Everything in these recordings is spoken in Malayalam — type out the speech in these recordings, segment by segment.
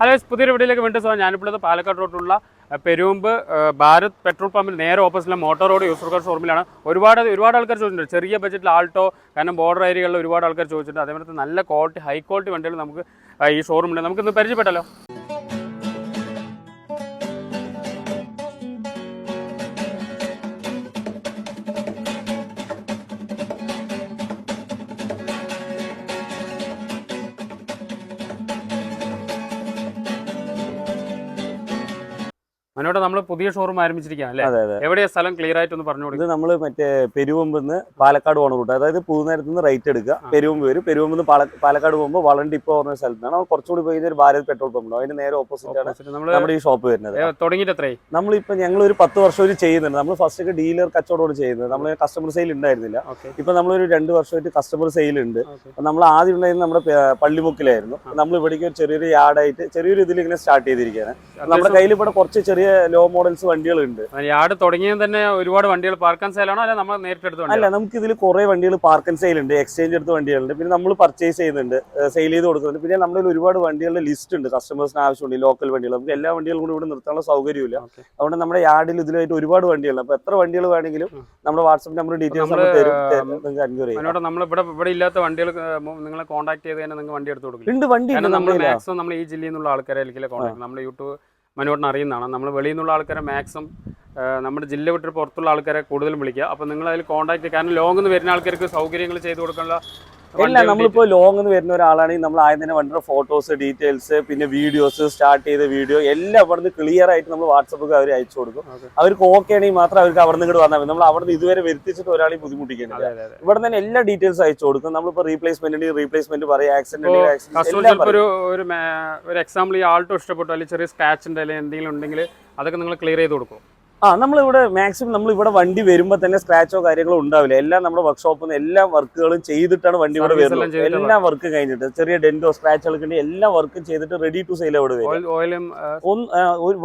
ഹലോ പുതിയൊരു വീഡിയോയിലേക്ക് വീണ്ടും സ്വാഗതം. ഞാനിപ്പോഴത് പാലക്കാട് റോഡിലുള്ള പെരുമ്പ് ഭാരത് പെട്രോൾ പമ്പിൽ നേരെ ഓപ്പോസിറ്റിലെ മോട്ടോർ റോഡ് യൂസർ കാർ ഷോറൂമിലാണ് ഒരുപാട് ഒരുപാട് ആൾക്കാർ ചോദിച്ചിട്ടുണ്ട്. ചെറിയ ബഡ്ജറ്റിൽ ആൾട്ടോ കാരണം ബോർഡർ ഏരിയകളിൽ ഒരുപാട് ആൾക്കാർ ചോദിച്ചിട്ടുണ്ട്. അതേപോലെ നല്ല ക്വാളിറ്റി ഹൈ ക്വാളിറ്റി വണ്ടികൾ നമുക്ക് ഈ ഷോറൂമിൽ നമുക്ക് ഇന്ന് പരിചയപ്പെട്ടല്ലോ. മനോട്ട് നമ്മൾ പുതിയ ഷോറൂം ആരംഭിച്ചിരിക്കുകയാണ് അല്ലേ? എവിടെയാ സ്ഥലം ക്ലിയർ ആയിട്ട് ഒന്ന് പറഞ്ഞു ഇത് നമ്മൾ മറ്റേ പെരുവമ്പെന്ന് പാലക്കാട് പോണ റൂട്ട് അതായത് പുതുനേരത്ത് നിന്ന് റൈറ്റ് എടുക്കുക. പെരുവമ്പ് വരും. പെരുവമ്പെന്ന് പാലക്കാട് പോകുമ്പോൾ വളണ്ടി ഇപ്പൊ പറഞ്ഞ സ്ഥലത്താണ് കുറച്ചുകൂടി പോയി ഒരു ഭാരത് പെട്രോൾ പമ്പ് അതിന്റെ അതിന് നേരെ ഓപ്പോസിറ്റ് ആണ് നമ്മുടെ ഈ ഷോപ്പ് വരുന്നത്. തുടങ്ങിയിട്ട് നമ്മൾ നമ്മളിപ്പോ ഞങ്ങൾ ഒരു പത്ത് വർഷം ഒരു ചെയ്യുന്നുണ്ട്. നമ്മൾ ഫസ്റ്റ് ഒക്കെ ഡീലർ കച്ചവടമാണ് ചെയ്യുന്നത്. നമ്മൾ കസ്റ്റമർ സെയിൽ ഉണ്ടായിരുന്നില്ല. ഇപ്പൊ നമ്മളൊരു രണ്ട് വർഷമായിട്ട് കസ്റ്റമർ സെയിൽ ഉണ്ട്. നമ്മൾ ആദ്യം ഉണ്ടായിരുന്നത് നമ്മുടെ പള്ളിമുക്കിലായിരുന്നു. നമ്മൾ ഇവിടേക്ക് ഒരു ചെറിയൊരു യാർഡായിട്ട് ചെറിയൊരു ഇതിൽ ഇങ്ങനെ സ്റ്റാർട്ട് ചെയ്തിരിക്കുകയാണ് നമ്മുടെ കയ്യിൽ ഇവിടെ കുറച്ച് ചെറിയ ലോ മോഡൽസ് വണ്ടികളുണ്ട്. യാർഡ് തുടങ്ങിയത് തന്നെ ഒരുപാട് വണ്ടികൾ പാർക്ക് ആൻഡ് സെയിലാണോ അല്ല നമ്മൾ നേരിട്ട് എടുത്ത് അല്ല നമുക്ക് ഇതിൽ കുറെ വണ്ടികൾ പാർക്ക് ആൻഡ് സെയിൽ ഉണ്ട് എക്സ്ചേഞ്ച് എടുത്ത വണ്ടികളുണ്ട്. പിന്നെ നമ്മൾ പർച്ചേസ് ചെയ്യുന്നുണ്ട് സെയിൽ ചെയ്ത് കൊടുക്കുന്നുണ്ട്. പിന്നെ നമ്മുടെ ഒരുപാട് വണ്ടികളുടെ ലിസ്റ്റ് ഉണ്ട്. കസ്റ്റമേഴ്സിന് ആവശ്യമുണ്ട് ലോക്കൽ വണ്ടികൾ. നമുക്ക് എല്ലാ വണ്ടികളും കൂടി ഇവിടെ നിർത്താനുള്ള സൗകര്യമില്ല. അതുകൊണ്ട് നമ്മുടെ യാർഡിൽ ഇതിലായിട്ട് ഒരുപാട് വണ്ടികളുണ്ട്. അപ്പൊ എത്ര വണ്ടികൾ വേണമെങ്കിലും നമ്മുടെ വാട്സപ്പ് നമ്പർ ഡീറ്റെയിൽസ് തരും അതിനോട് നമ്മൾ ഇവിടെ ഇവിടെ ഇല്ലാത്ത വണ്ടികൾ നിങ്ങളെ കോൺടാക്ട് ചെയ്ത് തന്നെ നിങ്ങൾക്ക് വണ്ടി എടുത്ത് കൊടുക്കും ഉണ്ട് വണ്ടി നമ്മൾ മാക്സിമം നമ്മൾ ഈ ജില്ലയിൽ നിന്നുള്ള ആൾക്കാരെ കോൺടാക്ട് നമ്മൾ യൂട്യൂബ് മനോട്ടിന് അറിയുന്നതാണ്. നമ്മൾ വെളിയിൽ നിന്നുള്ള ആൾക്കാരെ മാക്സിമം നമ്മുടെ ജില്ല വിട്ട് പുറത്തുള്ള ആൾക്കാരെ കൂടുതലും വിളിക്കുക. അപ്പോൾ നിങ്ങൾ അതിൽ കോൺടാക്ട് കാരണം ലോങ്ങിൽ നിന്ന് വരുന്ന ആൾക്കാർക്ക് സൗകര്യങ്ങൾ ചെയ്തു കൊടുക്കാനുള്ള ഇല്ല നമ്മളിപ്പോ ലോങ് എന്ന് വരുന്ന ഒരാളാണെങ്കിൽ നമ്മൾ ആദ്യം തന്നെ വണ്ടിയുടെ ഫോട്ടോസ് ഡീറ്റെയിൽസ് പിന്നെ വീഡിയോസ് സ്റ്റാർട്ട് ചെയ്ത വീഡിയോ എല്ലാം അവിടുന്ന് ക്ലിയർ ആയിട്ട് നമ്മൾ വാട്സപ്പ് അവർ അയച്ചു കൊടുക്കും. അവർക്ക് ഓക്കെ ആണെങ്കിൽ മാത്രം അവർക്ക് അവിടെ നിന്ന് ഇങ്ങോട്ട് വന്നാൽ മതി. നമ്മൾ അവിടെ നിന്ന് ഇതുവരെ വരുത്തിച്ചിട്ട് ഒരാളെയും ബുദ്ധിമുട്ടിക്കുന്നില്ല ഇവിടെ തന്നെ എല്ലാ ഡീറ്റെയിൽസ് അയച്ചു കൊടുക്കും. നമ്മളിപ്പോ റീപ്ലേസ്മെന്റ് റീപ്ലേസ്മെന്റ് പറയാം ആക്സിഡന്റ് ഒരു എക്സാമ്പിൾ ഈ ആൾട്ടോ ഇഷ്ടപ്പെട്ടു അല്ലെങ്കിൽ ചെറിയ സ്ക്രാച്ച് ഉണ്ടെങ്കിൽ എന്തെങ്കിലും ഉണ്ടെങ്കിൽ അതൊക്കെ നിങ്ങൾ ക്ലിയർ ചെയ്ത് കൊടുക്കും. ആ നമ്മളിവിടെ മാക്സിമം നമ്മൾ ഇവിടെ വണ്ടി വരുമ്പോൾ തന്നെ സ്ക്രാച്ചോ കാര്യങ്ങളോ ഉണ്ടാവില്ല. എല്ലാം നമ്മുടെ വർക്ക്ഷോപ്പിൽ നിന്ന് എല്ലാ വർക്കുകളും ചെയ്തിട്ടാണ് വണ്ടി ഇവിടെ വരുന്നത്. എല്ലാ വർക്ക് കഴിഞ്ഞിട്ട് ചെറിയ ഡെൻഡോ സ്ക്രാച്ചുകളൊക്കെ ഉണ്ടെങ്കിൽ എല്ലാ വർക്കും ചെയ്തിട്ട് റെഡി ടു സെയിൽ അവിടെ വരും.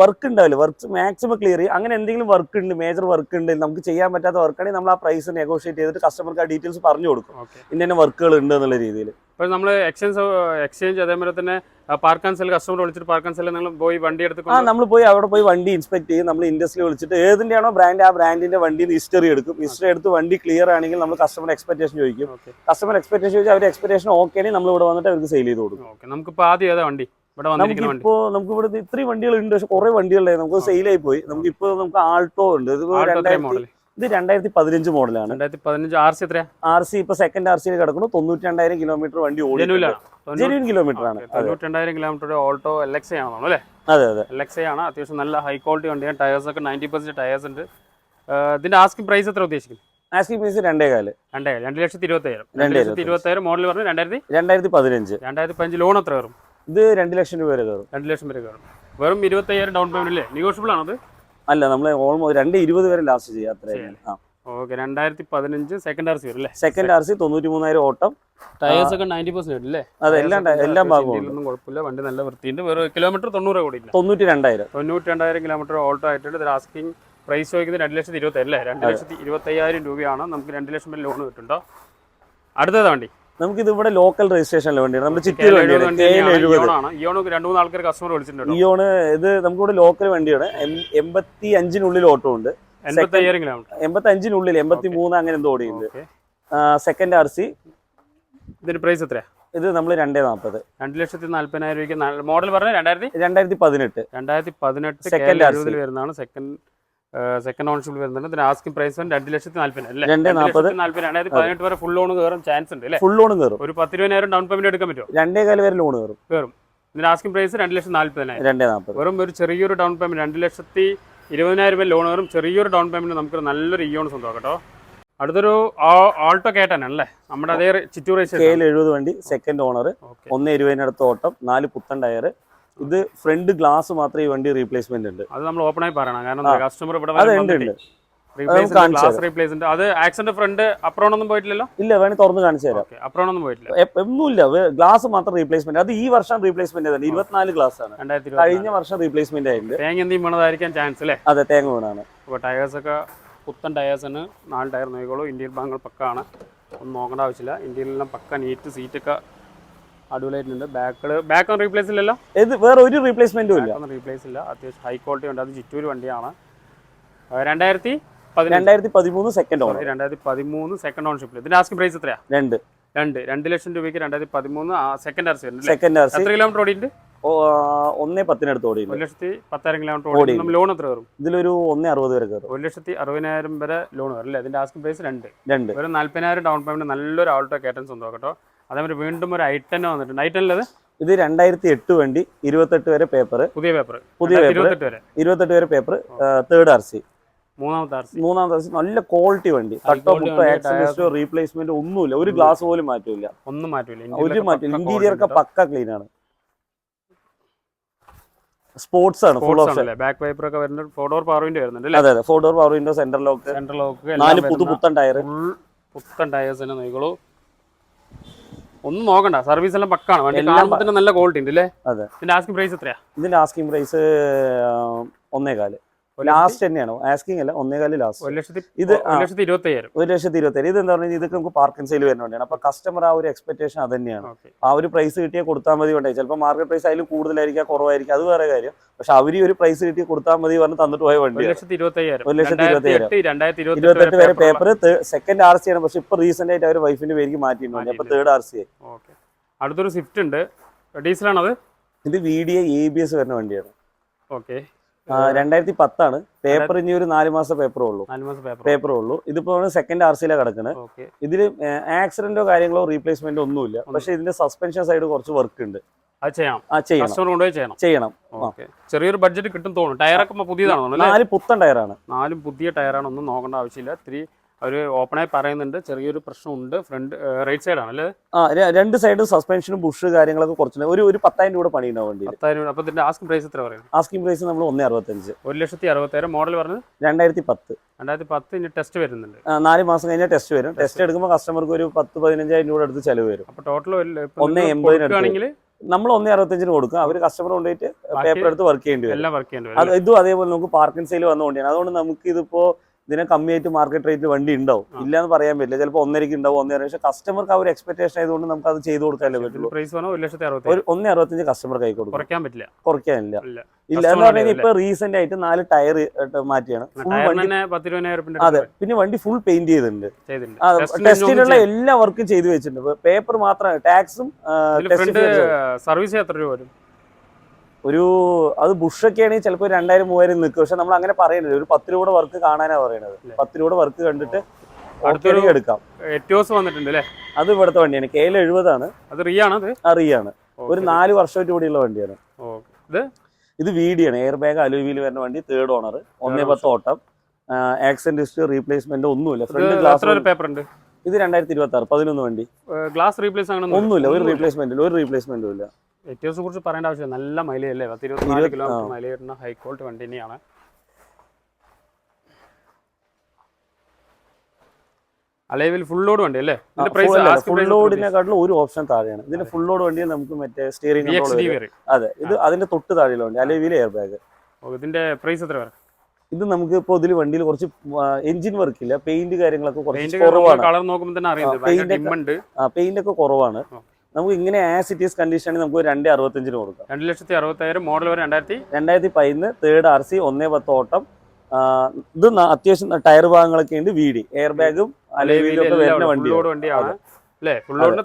വർക്ക് ഉണ്ടാവില്ല. വർക്ക് മാക്സിമം ക്ലിയർ ചെയ്യും. അങ്ങനെ എന്തെങ്കിലും വർക്ക് ഉണ്ട് മേജർ വർക്ക് ഉണ്ട് നമുക്ക് ചെയ്യാൻ പറ്റാത്ത വർക്കാണെങ്കിൽ നമ്മൾ ആ പ്രൈസ് നെഗോഷിയേറ്റ് ചെയ്തിട്ട് കസ്റ്റമർക്ക് ആ ഡീറ്റെയിൽസ് പറഞ്ഞു കൊടുക്കും. ഇന്ന വർക്കുകൾ ഉണ്ട് എന്നുള്ള രീതിയിൽ ഇപ്പോൾ നമ്മൾ എക്സ്ചേഞ്ച് എക്സ്ചേഞ്ച് അതേപോലെ തന്നെ പാർക്ക് ആൻഡ് സെൽ കസ്റ്റമർ വിളിച്ചിട്ട് പാർക്ക് ആൻഡ് സെല്ലിൽ നിങ്ങൾ പോയി വണ്ടി ആ നമ്മൾ പോയി അവിടെ പോയി വണ്ടി ഇൻസ്പെക്ട് ചെയ്യും. നമ്മൾ ഇൻഡസ്ട്രിയിൽ വിളിച്ചിട്ട് ഏതിന്റെയാണോ ബ്രാൻഡ് ആ ബ്രാൻഡിന്റെ വണ്ടിയിൽ ഹിസ്റ്ററി എടുക്കും. ഹിസ്റ്ററി എടുത്ത് വണ്ടി ക്ലിയർ ആണെങ്കിൽ നമ്മൾ കസ്റ്റമർ എക്സ്പെക്ടേഷൻ ചോദിക്കും. കസ്റ്റമർ എക്സ്പെക്ടേഷൻ ചോദിച്ചാൽ അവർ എക്സ്പെക്ടേഷൻ ഓക്കെ ആണെങ്കിൽ നമ്മൾ ഇവിടെ വന്നിട്ട് അവർക്ക് സെയിൽ ചെയ്ത് കൊടുക്കും. ഓക്കെ നമുക്കിപ്പോൾ ആദ്യം ഏതാ വണ്ടി? നമുക്കിപ്പോ നമുക്ക് ഇവിടെ ഇത്രയും വണ്ടികൾ ഉണ്ട് പക്ഷെ കുറെ വണ്ടികളുണ്ടായി നമുക്ക് സെയിൽ ആയി പോയി. നമുക്ക് ഇപ്പൊ നമുക്ക് ആൾട്ടോ ഉണ്ട്. ഇത് രണ്ടായിരത്തി ഇത് രണ്ടായിരത്തി പതിനഞ്ച് മോഡലാണ്. രണ്ടായിരത്തി പതിനഞ്ച് ആർ സി എത്രയാ? ആർ സി ഇപ്പൊ സെക്കൻഡ് ആർ സിയിൽ കിടക്കുന്നു. തൊണ്ണൂറ്റി രണ്ടായിരം കിലോമീറ്റർ വണ്ടി ഓടി ജെനുവിൻ കിലോമീറ്റർ ആണ്. തൊണ്ണൂറ്റി രണ്ടായിരം കിലോമീറ്റർ ഓൾട്ടോ എൽ എക്സ് ആണോ അല്ലേ? അതെ അതെ. എൽ എക്സ് ആണ്. അത്യാവശ്യം നല്ല ഹൈ ക്വാളിറ്റി വണ്ടിയാണ്. ടയേഴ്സ് ഒക്കെ നയന്റി പെർസെന്റ് ടയേഴ്സ് ഉണ്ട്. ഇതിന്റെ ആസ്കിംഗ് പ്രൈസ് എത്ര ഉദ്ദേശിക്കുന്നത് ആസ്കിംഗ് പ്രൈസ് രണ്ടേ കാൽ രണ്ടേ രണ്ട് ലക്ഷത്തി ഇരുപത്തായിരം രണ്ട് രണ്ട് ലക്ഷത്തി ഇരുപത്തായിരം മോഡൽ പറഞ്ഞു രണ്ടായിരത്തി രണ്ടായിരത്തി പതിനഞ്ച്. രണ്ടായിരത്തി പതിനഞ്ച് ലോൺ എത്ര വരും ഇത് രണ്ട് ലക്ഷം രൂപ വരെ കയറും. രണ്ട് ലക്ഷം വരെ കയറും. വെറും ഇരുപത്തയ്യായിരം ഡൗൺ പേയ്മെന്റ് അല്ലേ നെഗോഷ്യബിൾ ആണത് അല്ല നമ്മൾ ഓൾമോസ്റ്റ് രണ്ട് ഇരുപത് വരെ ലാസ്റ്റ് ചെയ്യാം അത്ര ചെയ്യാം. ഓക്കെ രണ്ടായിരത്തി പതിനഞ്ച് സെക്കൻഡ് ആർ സി വരും അല്ലേ? സെക്കൻഡ് ആർ സി തൊണ്ണൂറ്റി മൂന്നായിരം ഓട്ടം ടയേഴ്സ് ഒക്കെ നയന്റി പെർസെന്റ് അല്ലേ? അതെ എല്ലാം എല്ലാം ഭാഗവും കുഴപ്പമില്ല. വണ്ടി നല്ല വൃത്തിയുണ്ട്. വേറെ കിലോമീറ്റർ തൊണ്ണൂറ് കൂടി തൊണ്ണൂറ്റി രണ്ടായിരം തൊണ്ണൂറ്റി രണ്ടായിരം കിലോമീറ്റർ ഓൾട്ടോ ആയിട്ടുണ്ട് ആസ്കിംഗ് പ്രൈസ് ചോദിക്കുന്നത് രണ്ട് ലക്ഷത്തി ഇരുപത്തി അല്ലേ? രണ്ട് ലക്ഷത്തി ഇരുപത്തയ്യായിരം രൂപയാണ്. നമുക്ക് രണ്ട് ലക്ഷം വരെ ലോൺ കിട്ടുണ്ടോ അടുത്തതാ വണ്ടി. നമുക്കിത് ഇവിടെ ലോക്കൽ രജിസ്ട്രേഷനിലെ വണ്ടിയാണ്. നമ്മുടെ ചിറ്റൂർ വണ്ടിയാണ്. ഇയോണ് ഇത് നമുക്കിവിടെ ലോക്കൽ വണ്ടിയാണ്. എൺപത്തി അഞ്ചിനുള്ളിൽ ഓട്ടോ ഉണ്ട്. എൺപത്തി അഞ്ചിനുള്ളിൽ എൺപത്തി മൂന്ന് അങ്ങനെ എന്തോ ഓടിയുണ്ട് സെക്കൻഡ് ആർ സി ഇതിന്റെ പ്രൈസ് എത്രയാ? ഇത് നമ്മൾ രണ്ടേ നാൽപ്പത് രണ്ട് ലക്ഷത്തി നാല്പതിനായിരം രൂപയ്ക്ക് മോഡൽ പറഞ്ഞ രണ്ടായിരത്തി? രണ്ടായിരത്തി പതിനെട്ട്. രണ്ടായിരത്തി പതിനെട്ട് സെക്കൻഡ്. വരുന്നതാണ് സെക്കൻഡ് സെക്കൻഡ് ഓൺഷിപ്പിൽ വരുന്നുണ്ട്. ഇതിന് ആസ്കിംഗ് പ്രൈസ് രണ്ട് ലക്ഷത്തി നാല്പതിനായിരം അല്ലേ? രണ്ടേ നാൽപ്പത് ലക്ഷത്തി നാല്പതിനായിരം. പതിനെട്ട് വരെ ഫുൾ ലോൺ കയറും ചാൻസ് ഉണ്ട് അല്ലേ? ഫുൾ ലോൺ കയറും ഒരു പത്ത് പത്തിരുപതിനായിരം ഡൗൺ പേയ്മെന്റ് എടുക്കാൻ പറ്റുമോ? രണ്ടേ കാൽ വരെ ലോൺ കയറും കയറും ഇതിന് ആസ്കിംഗ് പ്രൈസ് രണ്ട് ലക്ഷത്തി നാല്പതിനായിരം. രണ്ടേ നാൽപ്പത് വെറും ഒരു ചെറിയൊരു ഡൗൺ പേയ്മെന്റ് രണ്ട് ലക്ഷത്തി ഇരുപതിനായിരം രൂപ ലോൺ കയറും ചെറിയൊരു ഡൗൺ പേയ്മെന്റ് നമുക്ക് നല്ലൊരു ഇയോൺ സ്വന്തം കേട്ടോ. അടുത്തൊരു ആൾട്ടോ അല്ലേ? നമ്മുടെ അതേ ചിറ്റൂർ എഴുപത് വണ്ടി സെക്കൻഡ് ഓണർ ഒന്ന് ഇരുപതിനടുത്ത് ഓട്ടം നാല് പുത്തൻ ടയർ ഇത് ഫ്രണ്ട് ഗ്ലാസ് മാത്രമേ ഈ വണ്ടി റീപ്ലേസ്മെന്റ് ഉണ്ട്. അത് നമ്മൾ ഓപ്പൺ ആയി പറയണം. കാരണം കസ്റ്റമർ ഇവിടെ അത് ഉണ്ട് ഉണ്ട്. റീപ്ലേസ് ഗ്ലാസ് റീപ്ലേസ് ഉണ്ട് അത് ആക്സിഡന്റ് ഫ്രണ്ട് അപ്രോണൊന്നും പോയിട്ടില്ലല്ലോ? ഇല്ല വേണേ തുറന്ന് കാണിച്ചു തരാം. ഓക്കെ അപ്രോണൊന്നും പോയിട്ടില്ല. എ- ഒന്നുമില്ല ഗ്ലാസ് മാത്രം റീപ്ലേസ്മെന്റ് അത് ഈ വർഷം റീപ്ലേസ്മെന്റ് ആണ് ഇരുപത്തിനാല് ഗ്ലാസ് ആണ്. കഴിഞ്ഞ വർഷം റീപ്ലേസ്മെന്റ് ആയിരുന്നു തേങ്ങ എന്തെങ്കിലും വീണതായിരിക്കാൻ ചാൻസ് അല്ലേ അതെ തേങ്ങ വീണാണ് അപ്പോൾ ടയേഴ്സൊക്കെ പുത്തൻ ടയേഴ്സിന് നാല് ടയർ നോക്കിക്കോളൂ. ഇന്ത്യൻ ഭാഗങ്ങൾ പക്കാണ്. ഒന്നും നോക്കേണ്ട ആവശ്യമില്ല. ഇന്ത്യയിലെല്ലാം പക്ക നീറ്റ് സീറ്റൊക്കെ അടിപൊളിയായിട്ടുണ്ട്. ബാക്കിൽ ബാക്ക് ഒന്നും റീപ്ലേസ് ഇല്ലല്ലോ? ഇത് വേറെ ഒരു റീപ്ലേസ്മെന്റും ഇല്ല. റീപ്ലേസ് ഇല്ല. അത്യാവശ്യം ഹൈ ക്വാളിറ്റി ഉണ്ട്. അത് ചിറ്റൂർ വണ്ടിയാണ്. രണ്ടായിരത്തി രണ്ടായിരത്തി പതിമൂന്ന് സെക്കൻഡ് ഓണർ രണ്ടായിരത്തി പതിമൂന്ന് സെക്കൻഡ് ഓൺഷിപ്പിൽ ഇതിന്റെ ആസ്കിംഗ് പ്രൈസ് എത്രയാ? രണ്ട്. രണ്ട്. രണ്ട് ലക്ഷം രൂപയ്ക്ക് രണ്ടായിരത്തി പതിമൂന്ന് സെക്കൻഡ് സെക്കൻഡ് ആർ സി എത്ര കിലോമീറ്റർ ഓടിയിട്ട് ഒന്നേ പത്തിനടുത്ത് ഒരു ഓടിയില്ല ലക്ഷത്തി പത്തായിരം കിലോമീറ്റർ ഓടി നമ്മൾ ലോൺ എത്ര വരും ഇതിലൊരു ഒന്നേ അറുപത് വരെ കയറും. ഒരു ലക്ഷത്തി അറുപതിനായിരം വരെ ലോൺ വരും അല്ലേ? അതിന്റെ ആസ്കിംഗ് പ്രൈസ് രണ്ട്. രണ്ട്. ഒരു നാല്പതിനായിരം ഡൗൺ പേയ്മെന്റ് നല്ലൊരു ആൾട്ടോ കയറ്റൻ സ്വന്തം കേട്ടോ അതേമാതിരി വീണ്ടും ഒരു ഐറ്റൻ വന്നിട്ടുണ്ട്. ഐ അത് ഇത് രണ്ടായിരത്തി എട്ട് വണ്ടി ഇരുപത്തെട്ട് വരെ പേപ്പർ പുതിയ പേപ്പർ പുതിയ. ഇരുപത്തെട്ട് വരെ. പേപ്പർ തേർഡ് ആർ സി മൂന്നാമത്തെ മൂന്നാമത്തെ നല്ല ക്വാളിറ്റി വണ്ടി. കട്ടോ മുട്ടോ ആക്സിഡന്റോ റീപ്ലേസ്മെന്റ് ഒന്നുമില്ല. ഒരു ഗ്ലാസ് പോലും മാറ്റൂല ഒന്നും മാറ്റില്ല ഒരു മാറ്റില്ല ഇന്റീരിയർ ഒക്കെ പക്ക ക്ലീൻ ആണ്. സ്പോർട്സ് ആണ് ഫുൾ ഓപ്ഷൻ ബാക്ക് വൈപ്പർ ഒക്കെ വരുന്നുണ്ട് ഫോർ ഡോർ പവർ വിൻഡോ വരുന്നുണ്ട് അതെ അതെ. Four door power window centre lock centre lock നാല് പുതു പുത്തൻ ടയർ പുത്തൻ ടയർസ് തന്നെ നോക്കിക്കോളൂ. ഒന്നും നോക്കണ്ട. സർവീസ് എല്ലാം പക്കാണ്. വണ്ടി നല്ല ക്വാളിറ്റി ഉണ്ട് അല്ലേ അതെ. ഇതിന്റെ ആസ്കിംഗ് പ്രൈസ് എത്രയാ? ഇതിന്റെ ആസ്കിംഗ് പ്രൈസ് ഒന്നേകാൽ. ലാസ്റ്റ് തന്നെയാണ്. ആസ്കിംഗ് അല്ല ഒന്നേകാൽ ലാസ്റ്റ് ഒരു ലക്ഷത്തി ഇത് ഒരു ലക്ഷത്തി ഇരുപത്തി അയ്യായിരം ഒരു ലക്ഷത്തി ഇരുപത്തി ഇത് എന്താ പറഞ്ഞാൽ ഇതൊക്കെ നമുക്ക് പാർക്കിംഗ് സെയിൽ വരുന്ന വണ്ടിയാണ്. അപ്പൊ കസ്റ്റമർ ആ ഒരു എക്സ്പെക്ടേഷൻ അത് തന്നെയാണ് ആ ഒരു പ്രൈസ് കിട്ടിയാൽ കൊടുത്താൽ മതി വേണ്ടേ? ചിലപ്പോൾ മാർക്കറ്റ് പ്രൈസ് അതിൽ കൂടുതലായിരിക്കാം കുറവായിരിക്കും. അത് വേറെ കാര്യം. പക്ഷെ അവർ ഒരു പ്രൈസ് കിട്ടി കൊടുത്താൽ മതി പറഞ്ഞ് തന്നിട്ട് പോയ വേണ്ടി ഒരു ലക്ഷത്തി ഇരുപത്തി ഇരുപത്തെട്ട് വരെ പേപ്പർ സെക്കൻഡ് ആർ സി ആണ്. പക്ഷെ ഇപ്പൊ റീസെന്റ് ആയിട്ട് അവർ വൈഫിന്റെ പേര് മാറ്റിയിട്ടുണ്ട്. അപ്പൊ തേർഡ് ആർ സി ആയി. അടുത്തൊരു സ്വിഫ്റ്റ് ഉണ്ട്. ഡീസലാണത് ഇത് V D A B S വരുന്ന വണ്ടിയാണ്. ഓക്കെ രണ്ടായിരത്തി പത്താണ് പേപ്പർ ഇനി ഒരു നാല് മാസം പേപ്പറേ ഉള്ളൂ. പേപ്പറേ? ഉള്ളൂ. ഇതിപ്പോ സെക്കൻഡ് ആർ സിയിലാണ് കിടക്കുന്നത് ഇതിൽ ആക്സിഡന്റോ കാര്യങ്ങളോ റീപ്ലേസ്മെന്റോ ഒന്നുമില്ല. പക്ഷെ ഇതിന്റെ സസ്പെൻഷൻ സൈഡ് കുറച്ച് വർക്ക് ഉണ്ട്. ചെയ്യണം. ചെറിയൊരു ബഡ്ജറ്റ് കിട്ടും തോന്നുന്നു. ടയറൊക്കെ പുതിയതാണോ നാല് പുത്തൻ ടയറാണ് നാലും പുതിയ ടയറാണ് ഒന്നും നോക്കേണ്ട ആവശ്യമില്ല. ഇത്തിരി അവർ ഓപ്പണായി പറയുന്നുണ്ട്. ചെറിയൊരു പ്രശ്നമുണ്ട്. ഫ്രണ്ട് റൈറ്റ് സൈഡാണ് അല്ലേ ആ രണ്ട് സൈഡും സസ്പെൻഷനും ബുഷ് കാര്യങ്ങളൊക്കെ കുറച്ച് ഒരു ഒരു പത്തായിരം രൂപ പണിയുണ്ടാവും വണ്ടിയിൽ. പത്തായിരം രൂപ. അപ്പോൾ ഇതിന്റെ ആസ്കിംഗ് പ്രൈസ് എത്ര പറയുന്നത് ആസ്കിംഗ് പ്രൈസ് നമ്മൾ ഒന്നേ അറുപത്തഞ്ച്. ഒരു ലക്ഷത്തി അറുപത്തായിരം. മോഡൽ പറഞ്ഞത്? രണ്ടായിരത്തി പത്ത്. രണ്ടായിരത്തി പത്ത് ഇനി ടെസ്റ്റ് വരുന്നുണ്ട്. നാല് മാസം കഴിഞ്ഞാൽ ടെസ്റ്റ് വരും. ടെസ്റ്റ് എടുക്കുമ്പോൾ കസ്റ്റമർക്ക് ഒരു പത്ത് പതിനഞ്ചായിരം രൂപ അടുത്ത് ചിലവ് വരും. അപ്പോൾ ടോട്ടൽ ഒന്നേ എൺപതിനാണെങ്കിൽ നമ്മൾ ഒന്നേ അറുപത്തഞ്ചിന് കൊടുക്കും. അവർ കസ്റ്റമർ കൊണ്ടുപോയിട്ട് പേപ്പർ എടുത്ത് വർക്ക് ചെയ്യേണ്ടി വരും. എല്ലാം വർക്ക് ചെയ്യേണ്ടി വരും ഇതും അതേപോലെ നമുക്ക് പാർക്കിംഗ് സെയിൽ വന്നുകൊണ്ടിരിക്കുന്നത് അതുകൊണ്ട് നമുക്ക് ഇതിപ്പോ ഇതിനെ കമ്മിയായിട്ട് മാർക്കറ്റ് റേറ്റിൽ വണ്ടി ഉണ്ടാവും. ഇല്ല എന്ന് പറയാൻ പറ്റില്ല. ചിലപ്പോൾ ഒന്നരക്ക് ഉണ്ടാവും ഒന്നര. പക്ഷേ കസ്റ്റമർക്ക് ആ ഒരു എക്സ്പെക്ടേഷൻ ആയതുകൊണ്ട് നമുക്ക് അത് ചെയ്ത് കൊടുക്കാനല്ലേ പറ്റുള്ളൂ. ഒരു ഒന്നേ അറുപത്തഞ്ച് കസ്റ്റമർ കൈ കൊടുക്കും. കുറയ്ക്കാൻ പറ്റില്ല. കുറയ്ക്കാനില്ല. ഇല്ല. എന്ന് പറഞ്ഞാൽ ഇപ്പൊ റീസെന്റ് ആയിട്ട് നാല് ടയർ മാറ്റിയാണ്. ഫുൾ വണ്ടി അതെ. പിന്നെ വണ്ടി ഫുൾ പെയിന്റ് ചെയ്തിട്ടുണ്ട്. ടെസ്റ്റിലുള്ള എല്ലാ വർക്കും ചെയ്തു വെച്ചിട്ടുണ്ട്. പേപ്പർ മാത്രമാണ് ടാക്സും സർവീസ് എത്ര രൂപ വരും? ഒരു അത് ബുഷൊക്കെ ആണെങ്കിൽ ചിലപ്പോൾ രണ്ടായിരം മൂവായിരം നിൽക്കും. പക്ഷെ നമ്മൾ അങ്ങനെ പറയുന്നില്ല. ഒരു പത്ത് രൂപയുടെ വർക്ക് കാണാനാ പറയുന്നത്? പത്ത് രൂപയുടെ വർക്ക് കണ്ടിട്ട് അടുത്തൊരു- എടുക്കാം. എറ്റോസ് വന്നിട്ടുണ്ട് അല്ലേ? അത് ഇവിടുത്തെ വണ്ടിയാണ്. കെ എൽ എഴുപതാണ്. അത് റിയ ആണ് അത് അറിയാണ് ഒരു നാല് വർഷമായിട്ട് കൂടിയുള്ള വണ്ടിയാണ്. ഇത്? ഇത് വീഡിയാണ്. എയർ ബാഗ് അലുവിയിൽ വരുന്ന വണ്ടി തേർഡ് ഓണർ ഒന്നേ പത്ത് ഓട്ടം. ആക്സിഡന്റ് ഹിസ്റ്ററി റീപ്ലേസ്മെന്റ് ഒന്നുമില്ല. ഫ്രണ്ട് ഗ്ലാസ് പേപ്പർ ഉണ്ട്? ഇത് രണ്ടായിരത്തി ഇരുപത്തി ആറ് പതിനൊന്ന് വണ്ടി. ഗ്ലാസ് റീപ്ലേസ് അങ്ങനെ ഒന്നുമില്ല. ഒരു റീപ്ലേസ്മെന്റില്ല ഒരു റീപ്ലേസ്മെന്റും ഇല്ല. എറ്റിയോസിനെ കുറിച്ച് പറയേണ്ട ആവശ്യമില്ല നല്ല മൈലേജ് അല്ലേ? പത്ത് ഇരുപത്തിനാല് ഇരുപത്തി- കിലോമീറ്റർ. മൈലേജ് വരുന്ന ഹൈ ക്വാളിറ്റി വണ്ടി തന്നെയാണ്. അലൈവിൽ ഫുൾ ലോഡ് വണ്ടി അല്ലേ? ഫുൾ ലോഡിനെക്കാട്ടിലും ഒരു ഓപ്ഷൻ താഴെയാണ്. ഇതിന്റെ ഫുൾ ലോഡ് വണ്ടിയിൽ നമുക്ക് മറ്റേ സ്റ്റിയറിംഗ് അതെ ഇത് അതിന്റെ തൊട്ട് താഴെയുള്ള വണ്ടി അലൈവിലെ എയർ ബാഗ് ഇതിന്റെ പ്രൈസ് എത്ര വരും? ഇത് നമുക്ക് ഇപ്പോൾ ഇതിൽ വണ്ടിയിൽ കുറച്ച് എഞ്ചിൻ വർക്ക് ഇല്ല? പെയിന്റ് കാര്യങ്ങളൊക്കെ കുറച്ച് കുറവാണ്. കളർ നോക്കുമ്പോൾ തന്നെ അറിയുന്നത് ആ, ഒക്കെ- ഡിമ്മുണ്ട്. പെയിന്റ് ഒക്കെ കുറവാണ്. നമുക്ക് ഇങ്ങനെ ആസ് ഇറ്റ് ഈസ് കണ്ടീഷനിൽ നമുക്ക് രണ്ട് അറുപത്തഞ്ചിന് കൊടുക്കാം. രണ്ട് ലക്ഷത്തി അറുപത്തായിരം മോഡൽ വരെ രണ്ടായിരത്തി രണ്ടായിരത്തി പതിനൊന്ന് തേർഡ് ആർ സി ഒന്നേ പത്ത് ഓട്ടം. ഇത് അത്യാവശ്യം ടയർ ഭാഗങ്ങളൊക്കെ ഉണ്ട് വീടി. എയർ ബാഗും അലവിയിലും ഒക്കെ വരുന്ന വണ്ടി വണ്ടിയാണ്.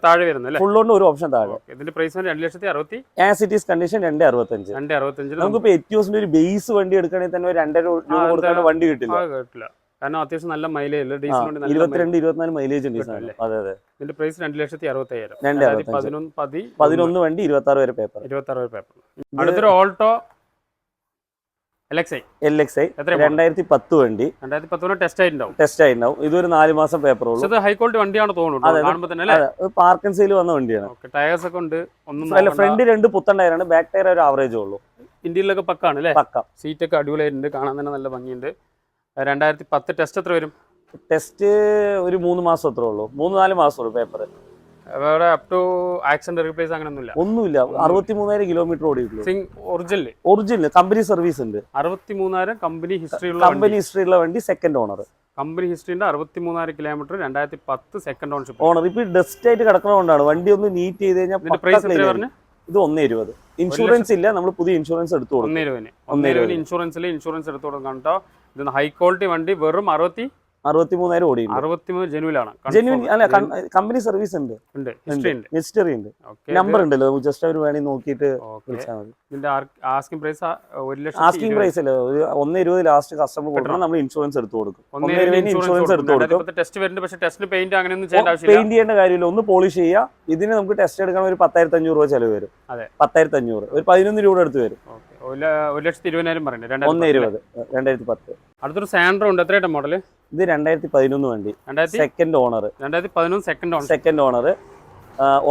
താഴെ വരുന്നത് ഫുൾ ലോഡിന് ഒരു ഓപ്ഷൻ താഴെ. ഇതിന്റെ പ്രൈസ് രണ്ട് ലക്ഷത്തി അറുപത്തി ആസ് ഇറ്റ് ഈസ് കണ്ടീഷൻ രണ്ട് അറുപത്തഞ്ച്. രണ്ട് അറുപത്തഞ്ചിൽ നമുക്കിപ്പോ എറ്റിയോസിന്റെ ഒരു ബേസ് വണ്ടി എടുക്കണമെങ്കിൽ തന്നെ രണ്ടര രൂപ ആ, വണ്ടി കിട്ടില്ല. കിട്ടില്ല. കാരണം അത്യാവശ്യം നല്ല മൈലേജ് ഡീസൽ ഇരുപത്തിരണ്ട് ഇരുപത്തിനാല് മൈലേജ് ഉണ്ട്? അതെ അതെ. ഇതിന്റെ പ്രൈസ് രണ്ട് ലക്ഷത്തി അറുപത്തി അറുപത്തഞ്ച്. പതിനൊന്ന് പതി പതിനൊന്ന് വണ്ടി ഇരുപത്തി ആറ് വരെ പേപ്പർ ഇരുപത്തി അറുപത് പേപ്പർ അടുത്തൊരു ഓൾട്ടോ എൽ എക്സ് ഐ രണ്ടായിരത്തി പത്ത് വണ്ടി. രണ്ടായിരത്തി പത്തൊന്ന് ടെസ്റ്റ് ആയിട്ടുണ്ടാവും. ടെസ്റ്റ് ആയിട്ടുണ്ടാവും. ഇതൊരു നാല് മാസം പേപ്പർ ഉള്ളൂ. ഹൈ ക്വാളിറ്റി വണ്ടിയാണ് തോന്നുന്നു പാർക്കൻ സെയിൽ വന്ന വണ്ടിയാണ്. ടയേഴ്സ് ഒക്കെ ഉണ്ട്. ഒന്നും അല്ല ഫ്രണ്ട് രണ്ട് പുത്തൻ ടയറാണ് ബാക്ക് ടയർ ഒരു ആവറേജ് ഉള്ളൂ. ഇന്ത്യയിലൊക്കെ പക്കാണ് അല്ലേ? പക്ക. സീറ്റ് ഒക്കെ അടിപൊളിയായിട്ടുണ്ട്. കാണാൻ തന്നെ നല്ല ഭംഗിയുണ്ട്. രണ്ടായിരത്തി പത്ത് ടെസ്റ്റ് എത്ര വരും? ടെസ്റ്റ് ഒരു മൂന്ന് മാസം അത്രേ ഉള്ളൂ. മൂന്ന് നാല് മാസം ഉള്ളൂ പേപ്പർ വേറെ അപ് ടു ആക്സിഡന്റ് റീപ്ലേസ് അങ്ങനെയൊന്നുമില്ല ഒന്നുമില്ല. അറുപത്തി മൂന്നായിരം കിലോമീറ്റർ ഓടിയിട്ടുള്ളൂ. Singh original original company service ഉണ്ട്. അറുപത്തി മൂന്നായിരം കമ്പനി ഹിസ്റ്ററി ഉള്ള കമ്പനി ഹിസ്റ്ററി ഉള്ള വണ്ടി സെക്കൻഡ് ഓണർ കമ്പനി ഹിസ്റ്ററിന്റെ അറുപത്തി മൂന്നായിരം കിലോമീറ്റർ രണ്ടായിരത്തി പത്ത് സെക്കൻഡ് ഓൺഷിപ്പ് ഓണർ ഇപ്പൊ ഡസ്റ്റ് ആയിട്ട് കിടക്കണതുകൊണ്ടാണ് വണ്ടി ഒന്ന് നീറ്റ് ചെയ്ത് കഴിഞ്ഞാൽ. ഇത് ഒന്നേ ഇരുപത്. ഇൻഷുറൻസ് ഇല്ല. നമ്മൾ പുതിയ ഇൻഷുറൻസ് എടുത്തു കൊടുക്കും. ഒന്നേ രൂപന് ഒന്നേ രൂപന്. ഇൻഷുറൻസിൽ ഇൻഷുറൻസ് എടുത്തു കൊടുക്കാൻ കേട്ടോ. ഇത് ഹൈ ക്വാളിറ്റി വണ്ടി വെറും അറുപത്തി അറുപത്തി മൂന്നായിരം ഓടിയുണ്ട് അറുപത്തി മൂന്ന് ജനുവിലാണ് അല്ല കമ്പനി സർവീസ് ഉണ്ട്. ഹിസ്റ്ററി ഉണ്ട്. നമ്പർ ഉണ്ടല്ലോ. ജസ്റ്റ് അവർ വേണമെങ്കിൽ നോക്കിയിട്ട് വിളിച്ചാൽ മതി. ആസ്കിംഗ് പ്രൈസ് ഒരു ലക്ഷം ആസ്കിംഗ് പ്രൈസ് അല്ല. ഒരു ഒന്നേ ഇരുപത് ലാസ്റ്റ് കസ്റ്റമർ കൊടുക്കണം നമ്മൾ ഇൻഷുറൻസ് എടുത്തു കൊടുക്കും. ഒന്നേ ഇരുപതിന് ഇൻഷുറൻസ് എടുത്തു കൊടുക്കും. ടെസ്റ്റ് വരുന്നുണ്ട്. പക്ഷേ ടെസ്റ്റിന് പെയിന്റ് അങ്ങനെയൊന്നും ചെയ്യേണ്ട ആവശ്യമില്ല. പെയിന്റ് ചെയ്യേണ്ട കാര്യമില്ല. ഒന്ന് പോളിഷ് ചെയ്യുക. ഇതിന് നമുക്ക് ടെസ്റ്റ് എടുക്കാൻ ഒരു പത്തായിരത്തി അഞ്ഞൂറ് രൂപ ചെലവ് വരും. പത്തായിരത്തി അഞ്ഞൂറ് ഒരു പതിനൊന്ന് രൂപ എടുത്ത് വരും. ഒരു ലക്ഷത്തി ഇരുപതിനായിരം പറയുന്നത് ഒന്ന് ഇരുപത്. രണ്ടായിരത്തി പത്ത്. അടുത്തൊരു സാൻഡ്രോ ഉണ്ട്. എത്രയായിട്ട് മോഡൽ ഇത് രണ്ടായിരത്തി പതിനൊന്ന് വണ്ടി. രണ്ടായിരത്തി സെക്കൻഡ് ഓണർ രണ്ടായിരത്തി പതിനൊന്ന് സെക്കൻഡ് ഓണർ സെക്കൻഡ് ഓണർ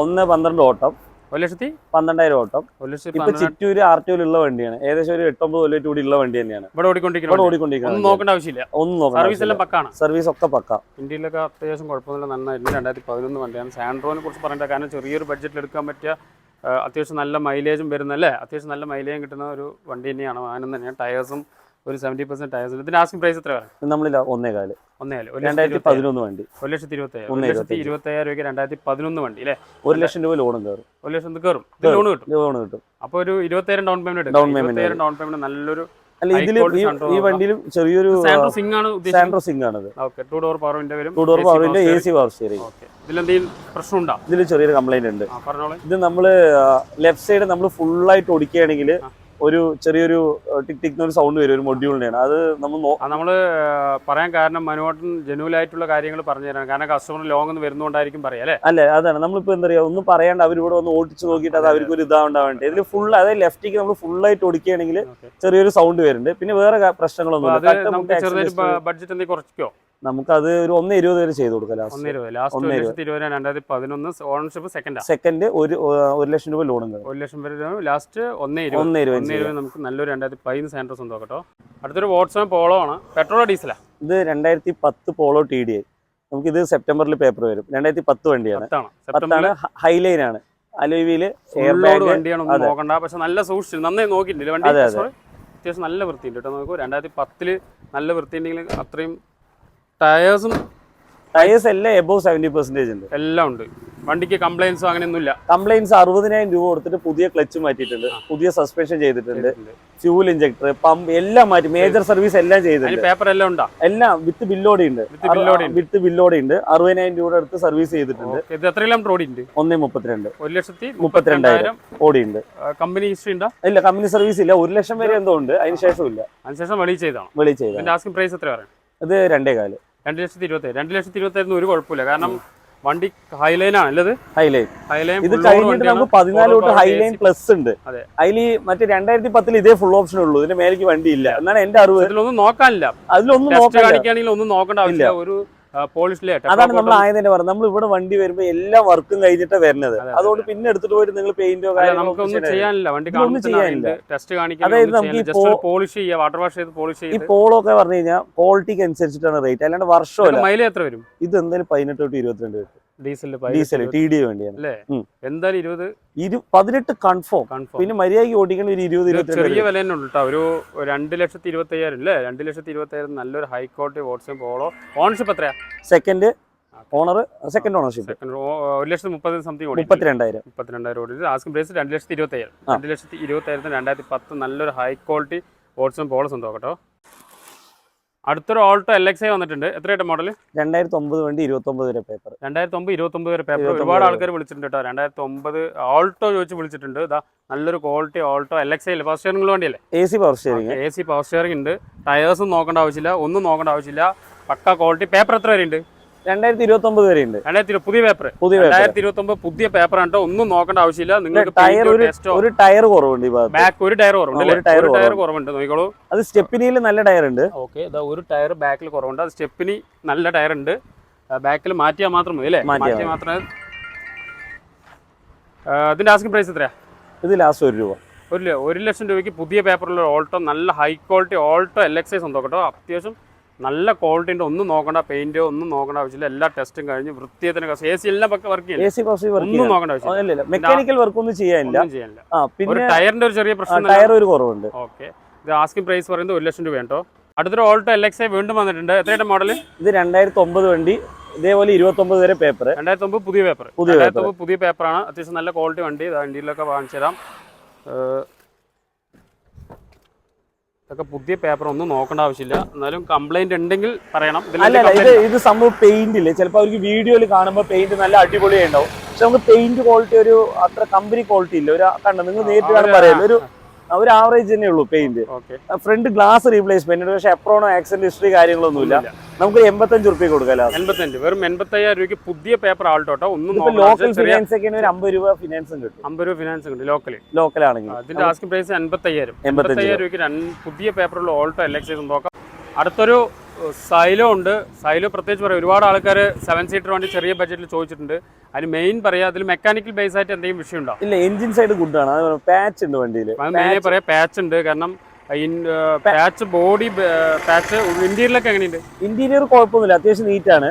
ഒന്ന് പന്ത്രണ്ട് ഓട്ടം. ഒരു ലക്ഷത്തി പന്ത്രണ്ടായിരം ഓട്ടം. ഇപ്പൊ ചിറ്റൂര് ആർ ടി ഉള്ള വണ്ടിയാണ്. ഏകദേശം ഒരു എട്ടൊമ്പത് കൊല്ലമായിട്ട് കൂടി ഉള്ള വണ്ടി തന്നെയാണ്. ഇവിടെ ഓടിക്കൊണ്ടിരിക്കുന്നത് ഓടിക്കൊണ്ടിരിക്കുന്നത് നോക്കേണ്ട ആവശ്യമില്ല. ഒന്നും സർവീസ് എല്ലാം നോക്കണം പക്കാണ്. സർവീസ് ഒക്കെ പക്ക. ഇന്ത്യയിലൊക്കെ അത്യാവശ്യം കുഴപ്പമൊന്നുമില്ല. നന്നായിരുന്നു. രണ്ടായിരത്തി പതിനൊന്ന് വണ്ടിയാണ്. സാൻഡ്രോനെ കുറിച്ച് പറയേണ്ട കാരണം ചെറിയൊരു ബഡ്ജറ്റിൽ എടുക്കാൻ പറ്റിയ അത്യാവശ്യം നല്ല മൈലേജും വരുന്ന അല്ലേ അത്യാവശ്യം നല്ല മൈലേജും കിട്ടുന്ന ഒരു വണ്ടി തന്നെയാണ് വാഹനം തന്നെയാണ്. ടയേഴ്സും ഒരു സെവന്റി പെർസെന്റ് ടയേഴ്സ് ഇതിന്റെ ആസ്കിംഗ് പ്രൈസ് എത്ര വരാം? നമ്മളില്ല ഒന്നേ കാൽ ഒന്നേൽ ഒരു രണ്ടായിരത്തി പതിനൊന്ന് വണ്ടി. ഒരു ലക്ഷത്തി ഇരുപത്തയ്യായിരം ഒരു ലക്ഷത്തി ഇരുപത്തയ്യായിരം രൂപയ്ക്ക് രണ്ടായിരത്തി പതിനൊന്ന് വണ്ടി അല്ലേ? ഒരു ലക്ഷം രൂപ ലോണും കയറും. ഒരു ലക്ഷം കയറും. ലോൺ കിട്ടും. ലോൺ കിട്ടും. അപ്പോൾ ഒരു ഇരുപത്തയ്യായിരം down payment down payment down payment നല്ലൊരു അല്ല ഇതിലും ഈ- വണ്ടിയിലും ചെറിയൊരു സാൻഡ്രോ സിംഗ് ആണ് സാൻഡ്രോ സിംഗ് ആണത് ടു ഡോർ പവർ വിൻഡോ വരും. ടൂ ഡോർ പവർ പവറിന്റെ A C power steering okay ഇതിലെന്തെങ്കിലും പ്രശ്നമുണ്ടോ? ഇതിൽ ചെറിയൊരു കംപ്ലൈന്റ് ഉണ്ട്. ഇത് നമ്മൾ ലെഫ്റ്റ് സൈഡ് നമ്മൾ ഫുള്ളായിട്ട് ഒടിക്കുകയാണെങ്കിൽ ഒരു ചെറിയൊരു ടിക് ടിക് ഒരു സൗണ്ട് വരും ഒരു മൊഡ്യൂളിന്റെയാണ് അത് നമ്മൾ നമ്മൾ പറയാൻ കാരണം മനോട്ടൻ ജനുവലായിട്ടുള്ള കാര്യങ്ങൾ പറഞ്ഞു തരാൻ കാരണം കസ്റ്റമർ ലോങ് ഒന്ന് വരുന്നോണ്ടായിരിക്കും പറയാം അല്ലേ? അല്ല അതാണ്. നമ്മളിപ്പോ എന്താ പറയുക ഒന്നും പറയാണ്ട് അവരിവിടെ ഒന്ന് ഓടിച്ച് നോക്കിയിട്ട് അത് അവർക്ക് ഒരു ഇതാവണ്ടാവേണ്ടി. ഇതിൽ ഫുൾ അതായത് ലെഫ്റ്റിക്ക് നമ്മൾ ഫുള്ളായിട്ട് ആയിട്ട് ഓടിക്കുകയാണെങ്കിൽ ചെറിയൊരു സൗണ്ട് വരുന്നുണ്ട്. പിന്നെ വേറെ പ്രശ്നങ്ങളൊന്നും ബഡ്ജറ്റ് എന്തെങ്കിലും കുറയ്ക്കോ? നമുക്ക് അത് ഒരു ഒന്ന് ഇരുപത് വരെ ചെയ്ത് കൊടുക്കാം ലാസ്റ്റ് ഓണർഷിപ്പ് സെക്കൻഡാ സെക്കൻഡ് ഒരു ഒരു ലക്ഷം രൂപ ലോണും ഒരു ലക്ഷം രൂപ ലാസ്റ്റ് ഒന്നേ ഒന്ന് ഇരുപത് നമുക്ക് നല്ലൊരു രണ്ടായിരത്തി പതിനൊന്ന് സാൻഡ്രസ് ഉണ്ടോ കേട്ടോ അടുത്തൊരു വാട്സാപ്പ് പോളോ ആണ്. പെട്രോളോ ഡീസലാ ഇത് രണ്ടായിരത്തി പത്ത് പോളോ ടി ഡി ഐ നമുക്ക് ഇത് സെപ്റ്റംബറിൽ പേപ്പർ വരും. രണ്ടായിരത്തി പത്ത് വണ്ടിയാണ്. പത്താണ്. ഹൈലൈൻ ആണ്. അതെ. നോക്കണ്ട. പക്ഷെ നല്ല സൂക്ഷിച്ചു നന്നായി നോക്കിയിട്ടില്ല? വണ്ടി. അത്യാവശ്യം നല്ല വൃത്തിയുണ്ട് കേട്ടോ. നോക്കൂ രണ്ടായിരത്തി പത്തിൽ നല്ല വൃത്തിയുണ്ടെങ്കിൽ അത്രയും ടയേഴ്സും ടയേഴ്സ് എല്ലാം എബോവ് സെവന്റി പെർസെന്റേജ് ഉണ്ട്. എല്ലാം ഉണ്ട്. വണ്ടിക്ക് കംപ്ലൈൻസോ അങ്ങനെയൊന്നുമില്ല. കംപ്ലൈൻസ് അറുപതിനായിരം രൂപ കൊടുത്തിട്ട് പുതിയ ക്ലച്ച് മാറ്റിയിട്ടുണ്ട്. പുതിയ സസ്പെൻഷൻ ചെയ്തിട്ടുണ്ട്. ഫ്യൂൽ ഇഞ്ചക്ടർ പമ്പ് എല്ലാം മാറ്റി മേജർ സർവീസ് എല്ലാം ചെയ്തിട്ടുണ്ട്. പേപ്പർ എല്ലാം ഉണ്ടോ? എല്ലാം വിത്ത് ബില്ലോടെ ഉണ്ട്. ഉണ്ട്. വിത്ത് ബില്ലോടെ ഉണ്ട്. അറുപതിനായിരം രൂപ അടുത്ത് സർവീസ് ചെയ്തിട്ടുണ്ട്. ഇത് എത്ര കിലോമീറ്റർ ഓടിയുണ്ട് ഒന്നേ മുപ്പത്തിരണ്ട്. ഒരു ലക്ഷത്തി മുപ്പത്തിരണ്ടായിരം ഓടിയുണ്ട് കമ്പനി ഹിസ്റ്ററി ഉണ്ടോ? ഇല്ല കമ്പനി സർവീസ് ഇല്ല. ഒരു ലക്ഷം വരെ എന്തോ ഉണ്ട്. അതിന് ശേഷം ഇല്ല. അതിനുശേഷം വെളി ചെയ്താണ് വെളി ചെയ്ത ഇതിന്റെ ആസ്കിംഗ് പ്രൈസ് എത്ര പറയാം ഇത് രണ്ടേ കാൽ രണ്ട് ലക്ഷത്തി ഇരുപത്തി രണ്ട് ലക്ഷത്തി ഇരുപത്തി ഒരു കുഴപ്പമില്ല. കാരണം വണ്ടി ഹൈലൈൻ ആണ് അല്ലത്? ഹൈലൈൻ. ഹൈലൈൻ ഇത് കഴിഞ്ഞിട്ട് നമുക്ക് പതിനാല് തൊട്ട് ഹൈലൈൻ പ്ലസ് ഉണ്ട്. അതെ. അതിൽ മറ്റേ രണ്ടായിരത്തി പത്തിൽ ഇതേ ഫുൾ ഓപ്ഷൻ ഉള്ളൂ. ഇതിന്റെ മേലേക്ക് വണ്ടി ഇല്ല എന്നാണ് എന്റെ അറിവ്. ഇതിലൊന്നും നോക്കാനില്ല. അതിലൊന്നും നോക്കാൻ കാണിക്കുകയാണെങ്കിൽ ഒന്നും നോക്കേണ്ട ആവശ്യമില്ല. ഒരു അതാണ് നമ്മൾ ആദ്യം തന്നെ പറഞ്ഞത്. നമ്മൾ ഇവിടെ വണ്ടി വരുമ്പോ എല്ലാ വർക്കും കഴിഞ്ഞിട്ട് വരുന്നത്. അതുകൊണ്ട് പിന്നെ എടുത്തിട്ട് പോയിട്ട് നിങ്ങൾ പെയിന്റോ നമുക്കൊന്നും ചെയ്യാനില്ല. വണ്ടി ചെയ്യാനില്ല. ടെസ്റ്റ് കാണിക്കാൻ അതായത് നമുക്ക് ഈ ജസ്റ്റ് പോ- പോളിഷ് വാട്ടർ വാഷ് ചെയ്ത് പോളിഷ് ഈ ചെയ്ത്. പോളോ ഒക്കെ പറഞ്ഞു കഴിഞ്ഞാൽ ക്വാളിറ്റിക്ക് അനുസരിച്ചിട്ടാണ് റേറ്റ് അല്ലാണ്ട് വർഷമല്ല. മൈലേജ് എത്ര വരും? ഇത് എന്തായാലും പതിനെട്ട് തൊട്ട് ഇരുപത്തിരണ്ട് വരും. ഡീസൽ ടി ഡി വണ്ടിയാണ്. അല്ലേ? ഉം. എന്തായാലും ഇരുപത് ഇരു പതിനെട്ട് കൺഫേം കൺഫേം പിന്നെ മര്യാദയ്ക്ക് ഓടിക്കണ ഒരു ഇരുപത് ചെറിയ വില തന്നെ ഉണ്ട് ഒരു രണ്ട് ലക്ഷത്തി ഇരുപത്തി അയ്യായിരം അല്ലേ രണ്ട് ലക്ഷത്തി ഇരുപത്തി അയ്യായിരം നല്ലൊരു high quality WhatsApp Polo ownership എത്രയാ? സെക്കൻഡ് ഓണർ സെക്കൻഡ് ഓണർഷിപ്പ് ഒരു ലക്ഷത്തി മുപ്പത് സംതിങ് ഓടി മുപ്പത്തിരണ്ടായിരം. മുപ്പത്തിരണ്ടായിരം ഓടി ആസ്കിംഗ് പ്രൈസ് രണ്ട് ലക്ഷത്തി ഇരുപത്തി അയ്യായിരം. രണ്ട് ലക്ഷത്തി ഇരുപത്തി അയ്യായിരത്തിന് രണ്ടായിരത്തി പത്ത് നല്ലൊരു ഹൈ ക്വാളിറ്റി വാട്സ്ആപ്പ് പോളസ് ഉണ്ടോ കേട്ടോ? അടുത്തൊരു ഓൾട്ടോ എൽ എക്സ് ഐ വന്നിട്ടുണ്ട്. എത്രയായിട്ട് മോഡൽ രണ്ടായിരത്തി ഒമ്പത് വണ്ടി ഇരുപത്തി ഒമ്പത് വരെ പേപ്പർ രണ്ടായിരത്തി ഒമ്പത് ഇരുപത്തി ഒമ്പത് വരെ പേപ്പർ ഒരുപാട്. ആൾക്കാർ വിളിച്ചിട്ടുണ്ട് കേട്ടോ രണ്ടായിരത്തി ഒമ്പത് ഓൾട്ടോ ചോദിച്ച് വിളിച്ചിട്ടുണ്ട്. ഇതാ നല്ലൊരു quality Alto L X I power steering വണ്ടിയല്ലേ? A C power steering A C power steering ഉണ്ട്. ടയേഴ്സും നോക്കേണ്ട ആവശ്യമില്ല. ഒന്നും നോക്കേണ്ട ആവശ്യമില്ല. പക്ക ക്വാളിറ്റി പേപ്പർ എത്ര വരെ ഉണ്ട് രണ്ടായിരത്തി ഇരുപത്തി ഒമ്പത് വരെ ഉണ്ട് രണ്ടായിരത്തി പുതിയ പേപ്പർ പുതിയ രണ്ടായിരത്തി ഇരുപത്തി ഒമ്പത് പുതിയ പേപ്പർ ആണ് ഒന്നും നോക്കേണ്ട ആവശ്യമില്ല. നിങ്ങൾക്ക് ടയർ ഒരു ടയർ കുറവുണ്ട് ബാക്ക് ഒരു ടയർ കുറവുണ്ട് ഒരു ടയർ കുറവുണ്ട്. നോക്കിക്കോളൂ. അത് സ്റ്റെപ്പിനിയിൽ നല്ല ടയർ ഉണ്ട്. ഓക്കെ ഒരു ടയർ ബാക്കിൽ കുറവുണ്ട്. അത് സ്റ്റെപ്പിനി നല്ല ടയർ ഉണ്ട്. ബാക്കിൽ മാറ്റിയാൽ മാത്രം മതി അല്ലേ? മാറ്റിയാൽ മാത്രമേ ഇതിന്റെ ആസ്കിംഗ് പ്രൈസ് എത്രയാ? ഇത് ലാസ്റ്റ് ഒരു രൂപ. ഒരു ഒരു ലക്ഷം രൂപയ്ക്ക് പുതിയ പേപ്പറുള്ള ഓൾട്ടോ നല്ല ഹൈ ക്വാളിറ്റി ഓൾട്ടോ എൽ എക്സൈസ് ഉണ്ടോ കേട്ടോ? അത്യാവശ്യം നല്ല ക്വാളിറ്റി ഉണ്ട് ഒന്നും നോക്കണ്ട പെയിന്റോ ഒന്നും നോക്കേണ്ട ആവശ്യമില്ല. എല്ലാ ടെസ്റ്റും കഴിഞ്ഞ് വൃത്തിയത്തിന് എ സി എല്ലാം വർക്ക് എ സി ഒന്നും നോക്കേണ്ട ആവശ്യമില്ല. മെക്കാനിക്കൽ വർക്ക് ഒന്നും ചെയ്യാനില്ല. ചെയ്യാനില്ല. പിന്നെ ടയറിന്റെ ഒരു ചെറിയ പ്രശ്നം ടയർ ഒരു കുറവുണ്ട്. ഓക്കെ. ഇത് ആസ്കിംഗ് പ്രൈസ് പറയുന്നത് ഒരു ലക്ഷം രൂപ കേട്ടോ. അടുത്തൊരു ഓൾട്ടോ എൽ എക്സ് വീണ്ടും വന്നിട്ടുണ്ട്. എത്രയുടെ മോഡൽ ഇത് രണ്ടായിരത്തി ഒമ്പത് വണ്ടി ഇതേപോലെ ഇരുപത്തി ഒമ്പത് വരെ പേപ്പർ രണ്ടായിരത്തി ഒമ്പത് പുതിയ പേപ്പർ പുതിയ പുതിയ പേപ്പറാണ് അത്യാവശ്യം നല്ല ക്വാളിറ്റി വണ്ടി. വണ്ടിയിലൊക്കെ വാങ്ങിച്ചു തരാം. ഇതൊക്കെ പുതിയ പേപ്പർ ഒന്നും നോക്കേണ്ട ആവശ്യമില്ല. എന്നാലും കംപ്ലൈന്റ് ഉണ്ടെങ്കിൽ പറയണം. അല്ല ഇത് ഇത് സംഭവം പെയിന്റ് ഇല്ലേ? ചിലപ്പോൾ അവർക്ക് വീഡിയോയിൽ കാണുമ്പോൾ പെയിന്റ് നല്ല അടിപൊളിയായി ഉണ്ടാവും. പക്ഷെ നമുക്ക് പെയിന്റ് ക്വാളിറ്റി ഒരു അത്ര കമ്പനി ക്വാളിറ്റി ഇല്ല. ഒരു കണ്ടോ? നിങ്ങൾ നേരിട്ട് കാണുമ്പോൾ പറയാം ഒരു ഒരു ആവറേജ് തന്നെ ഉള്ളൂ പെയിന്റ് ഫ്രണ്ട് ഗ്ലാസ് റീപ്ലേസ്മെന്റ് പക്ഷേ എപ്രോണോ ആക്സിഡന്റ് ഹിസ്റ്ററി കാര്യങ്ങളൊന്നുമില്ല. നമുക്ക് എൺപത്തഞ്ച് റുപ്യ കൊടുക്കാം എൺപത്തഞ്ച്. വെറും എൺപത്തയ്യായിരം രൂപയ്ക്ക് പുതിയ പേപ്പർ ആൾട്ടോട്ടോ ഒന്നും. ലോക്കൽ ഫിനാൻസ് ഒക്കെ ഒരു അമ്പത് രൂപ ഫിനാൻസും കിട്ടും. അമ്പത് രൂപ ഫിനാൻസ് ഉണ്ട് ലോക്കൽ ലോക്കൽ ആണെങ്കിൽ അതിന്റെ ആസ്കിംഗ് പ്രൈസ് എൺപത്തയ്യായിരം. എൺപത്തയ്യായിരം രൂപയ്ക്ക് പുതിയ പേപ്പറുള്ള ഓൾട്ടോ എൽ എക്സ് നോക്കാം. അടുത്തൊരു സൈലോ ഉണ്ട്. സൈലോ പ്രത്യേകിച്ച് പറയാം. ഒരുപാട് ആൾക്കാർ സെവൻ സീറ്റർ വണ്ടി ചെറിയ ബഡ്ജറ്റിൽ ചോദിച്ചിട്ടുണ്ട്. അതിന് മെയിൻ പറയാം അതിൽ മെക്കാനിക്കൽ ബേസ് ആയിട്ട് എന്തെങ്കിലും വിഷയം ഉണ്ടോ? ഇല്ല എഞ്ചിൻ സൈഡ് ഗുഡ് ഗുഡാണ് പാച്ച് ഉണ്ട് വണ്ടിയിൽ മെയിനായി പറയാം പാച്ച് ഉണ്ട്. കാരണം പാച്ച് ബോഡി പാച്ച് ഇന്റീരിയലൊക്കെ എങ്ങനെയുണ്ട്? ഇന്റീരിയർ കുഴപ്പമൊന്നുമില്ല. അത്യാവശ്യം നീറ്റ് ആണ്.